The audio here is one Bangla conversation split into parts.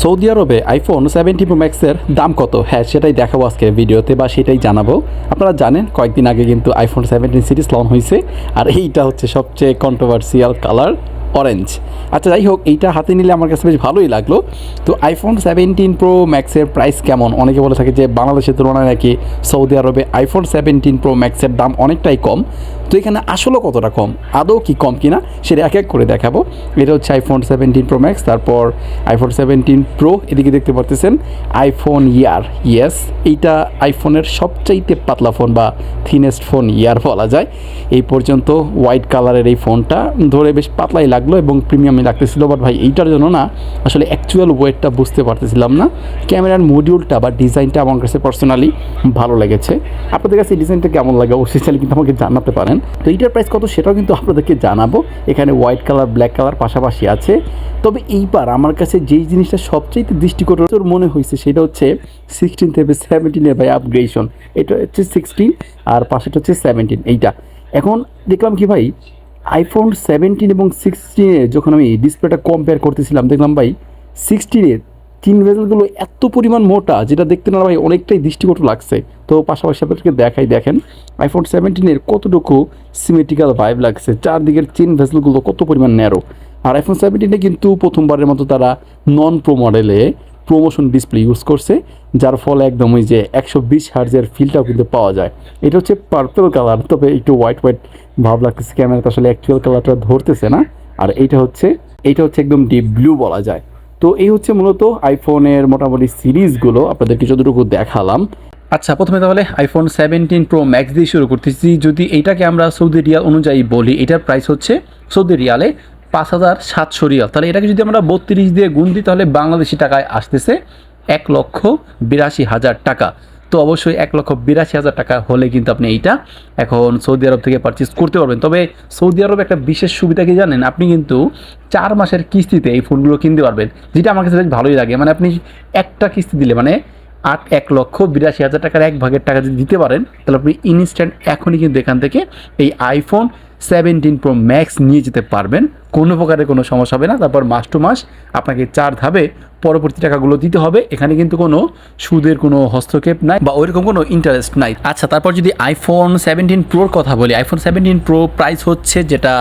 সৌদি আরবে আইফোন সেভেন্টি প্রো ম্যাক্সের দাম কত? হ্যাঁ সেটাই দেখাবো আজকে ভিডিওতে বা সেটাই জানাব। আপনারা জানেন, কয়েকদিন আগে কিন্তু আইফোন সেভেন্টিন সিরিজ লঞ্চ হয়েছে আর এইটা হচ্ছে সবচেয়ে কন্ট্রোভার্সিয়াল কালার অরেঞ্জ আচ্ছা যাই হোক এইটা হাতে নিলে আমার কাছে বেশ ভালোই লাগল। তো আইফোন সেভেন্টিন প্রো ম্যাক্সের প্রাইস কেমন? অনেকে বলে থাকে যে বাংলাদেশের তুলনায় নাকি সৌদি আরবে আইফোন সেভেন্টিন প্রো ম্যাক্সের দাম অনেকটাই কম। তো এখানে আসলে কতটা কম? আদৌ কি কম কিনা সেটা এক এক করে দেখাবো। এটা হচ্ছে আইফোন সেভেন্টিন প্রো ম্যাক্স তারপর আইফোন সেভেন্টিন প্রো এদিকে দেখতে পারতেছেন আইফোন ইয়ার ইয়েস এইটা আইফোনের সবচাইতে পাতলা ফোন বা থিনেস্ট ফোন ইয়ার বলা যায়। এই পর্যন্ত হোয়াইট কালারের এই ফোনটা ধরে বেশ পাতলাই লাগল এবং প্রিমিয়ামে লাগতেছিল বাট ভাই এইটার জন্য না আসলে অ্যাকচুয়াল ওয়েটটা বুঝতে পারতেছিলাম না। ক্যামেরার মডিউলটা বা ডিজাইনটা আমার কাছে পার্সোনালি ভালো লেগেছে। আপনাদের কাছে ডিজাইনটা কেমন লাগে অবশ্যই চাইলে কিন্তু আমাকে জানাতে পারেন। তো এইটার প্রাইস কত সেটাও কিন্তু আপনাদেরকে জানাব। এখানে হোয়াইট কালার ব্ল্যাক কালার পাশাপাশি আছে। তবে এইবার আমার কাছে যেই জিনিসটা সবচেয়ে দৃষ্টিকটর মনে হয়েছে সেটা হচ্ছে সিক্সটিন থেকে সেভেন্টিনের ভাই আপগ্রেশন এটা হচ্ছে সিক্সটিন আর পাশেটা হচ্ছে সেভেন্টিন এইটা। এখন দেখলাম কি ভাই আইফোন সেভেন্টিন এবং সিক্সটিনে যখন আমি ডিসপ্লেটা কম্পেয়ার করতেছিলাম, দেখলাম ভাই সিক্সটিনের তিন ভেজেলগুলো এত পরিমাণ মোটা, যেটা দেখতে না ভাই অনেকটাই দৃষ্টিকটু লাগছে। তো পাশাপাশি আপনাদেরকে দেখাই, দেখেন আইফোন সেভেন্টিনের কতটুকু সিমেট্রিক্যাল ভাইব লাগছে, চারদিকের চেন ভেসেলগুলো কত পরিমাণ ন্যারো আর আইফোন সেভেন্টিনে কিন্তু প্রথমবারের মতো তারা নন প্রো মডেলে প্রমোশন ডিসপ্লে ইউজ করছে, যার ফলে একদম ওই যে একশো বিশ হার্জের ফিলটাও কিন্তু পাওয়া যায়। এটা হচ্ছে পার্পল কালার তবে একটু হোয়াইট হোয়াইট ভাব লাগতেছে ক্যামেরাতে আসলে অ্যাকচুয়াল কালারটা ধরতেছে না। আর এইটা হচ্ছে এইটা হচ্ছে একদম ডিপ ব্লু বলা যায়। তো এই হচ্ছে মূলত আইফোনের মোটামুটি সিরিজগুলো, আপনাদেরকে যতটুকু দেখালাম। আচ্ছা প্রথমে তাহলে আইফোন সেভেন্টিন প্রো ম্যাক্স দিয়ে শুরু করতেছি। যদি এইটাকে আমরা সৌদি রিয়াল অনুযায়ী বলি, এটার প্রাইস হচ্ছে সৌদি রিয়ালে পাঁচ হাজার সাতশো রিয়াল। তাহলে এটাকে যদি আমরা বত্রিশ দিয়ে গুণ দিই, তাহলে বাংলাদেশি টাকায় আসতেছে এক লক্ষ বিরাশি হাজার টাকা। তো অবশ্যই এক লক্ষ বিরাশি হাজার টাকা হলে কিন্তু আপনি এইটা এখন সৌদি আরব থেকে পারচেস করতে পারবেন। তবে সৌদি আরব একটা বিশেষ সুবিধা কি জানেন? আপনি কিন্তু চার মাসের কিস্তিতে এই ফোনগুলো কিনতে পারবেন, যেটা আমার কাছে বেশ ভালোই লাগে। মানে আপনি একটা কিস্তি দিলে মানে আট, এক লক্ষ বিরাশি হাজার টাকার এক ভাগের টাকা যদি দিতে পারেন, তাহলে আপনি ইনস্ট্যান্ট এখনই কিন্তু এখান থেকে এই আইফোন সেভেন্টিন প্রো ম্যাক্স নিয়ে যেতে পারবেন। কোনো প্রকারের কোনো সমস্যা হবে না। তারপর মাস টু মাস আপনাকে চার ধাপে পরবর্তী টাকাগুলো দিতে হবে। এখানে কিন্তু কোনো সুদের কোনো হস্তক্ষেপ নাই বা ওইরকম কোনো ইন্টারেস্ট নাই। আচ্ছা তারপর যদি আইফোন সেভেন্টিন প্রোর কথা বলি আইফোন সেভেন্টিন প্রো প্রাইস হচ্ছে যেটা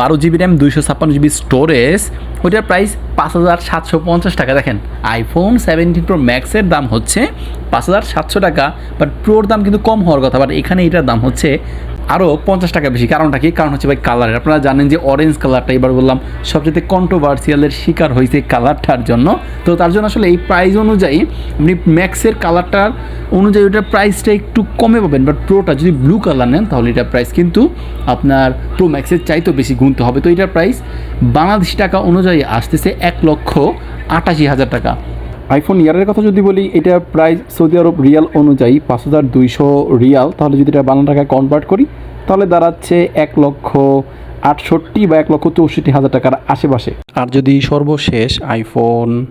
বারো জিবি র্যাম দুইশো ছাপ্পান্ন জিবি স্টোরেজ ওইটার প্রাইস পাঁচ হাজার সাতশো পঞ্চাশ টাকা। দেখেন আইফোন সেভেন্টিন প্রো ম্যাক্সের দাম হচ্ছে পাঁচ হাজার সাতশো টাকা বাট প্রোর দাম কিন্তু কম হওয়ার কথা বাট এখানে এটার দাম হচ্ছে আরও পঞ্চাশ টাকা বেশি। কারণটা কি? কারণ হচ্ছে ভাই কালারের আপনারা জানেন যে অরেঞ্জ কালারটা এবার বললাম, সবচেয়ে কন্ট্রোভার্সিয়ালের শিকার হয়েছে কালারটার জন্য। তো তার জন্য আসলে এই প্রাইস অনুযায়ী আপনি ম্যাক্সের কালারটার অনুযায়ী ওটার প্রাইসটা একটু কমে পাবেন। বাট প্রোটা যদি ব্লু কালার নেন, তাহলে এটার প্রাইস কিন্তু আপনার প্রো ম্যাক্সের চাইতেও বেশি গুনতে হবে। তো এটার প্রাইস বাংলাদেশি টাকা অনুযায়ী আসতেছে এক লক্ষ আটাশি হাজার টাকা। আইফোন ইয়ারের কথা যদি বলি এটা প্রাইস সৌদি আরব রিয়াল অনুযায়ী পাঁচ হাজার দুইশো রিয়াল। তাহলে যদি এটা বাংলা টাকায় কনভার্ট করি তাহলে দাঁড়াচ্ছে এক লক্ষ আটষট্টি বা এক লক্ষ চৌষট্টি হাজার টাকার আশেপাশে। আর যদি সর্বশেষ আইফোন